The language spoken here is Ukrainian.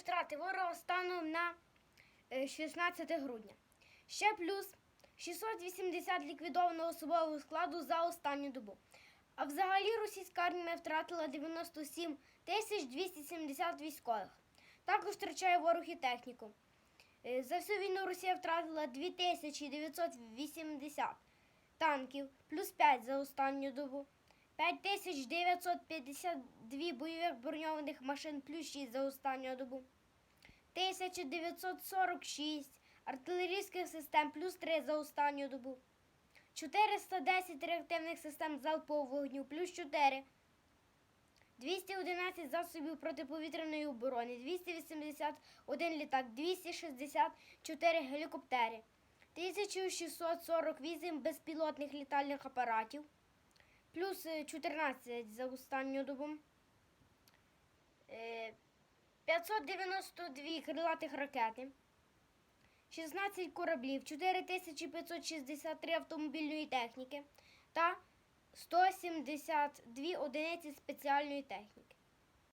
втрати ворога станом на е, 16 грудня. Ще плюс 680 ліквідованого особового складу за останню добу. А взагалі російська армія втратила 97 тисяч 270 військових. Також втрачає ворог і техніку. Е, За всю війну Росія втратила 2980 танків, плюс 5 за останню добу. 5952 бойових броньованих машин, плюс 6 за останню добу. 1946 артилерійських систем, плюс 3 за останню добу. 410 реактивних систем залпового вогню, плюс 4. 211 засобів протиповітряної оборони, 281 літак, 264 гелікоптери, 1648 безпілотних літальних апаратів, плюс е, 14 за останню добу, е, 592 крилатих ракети, 16 кораблів, 4563 автомобільної техніки та 172 одиниці спеціальної техніки.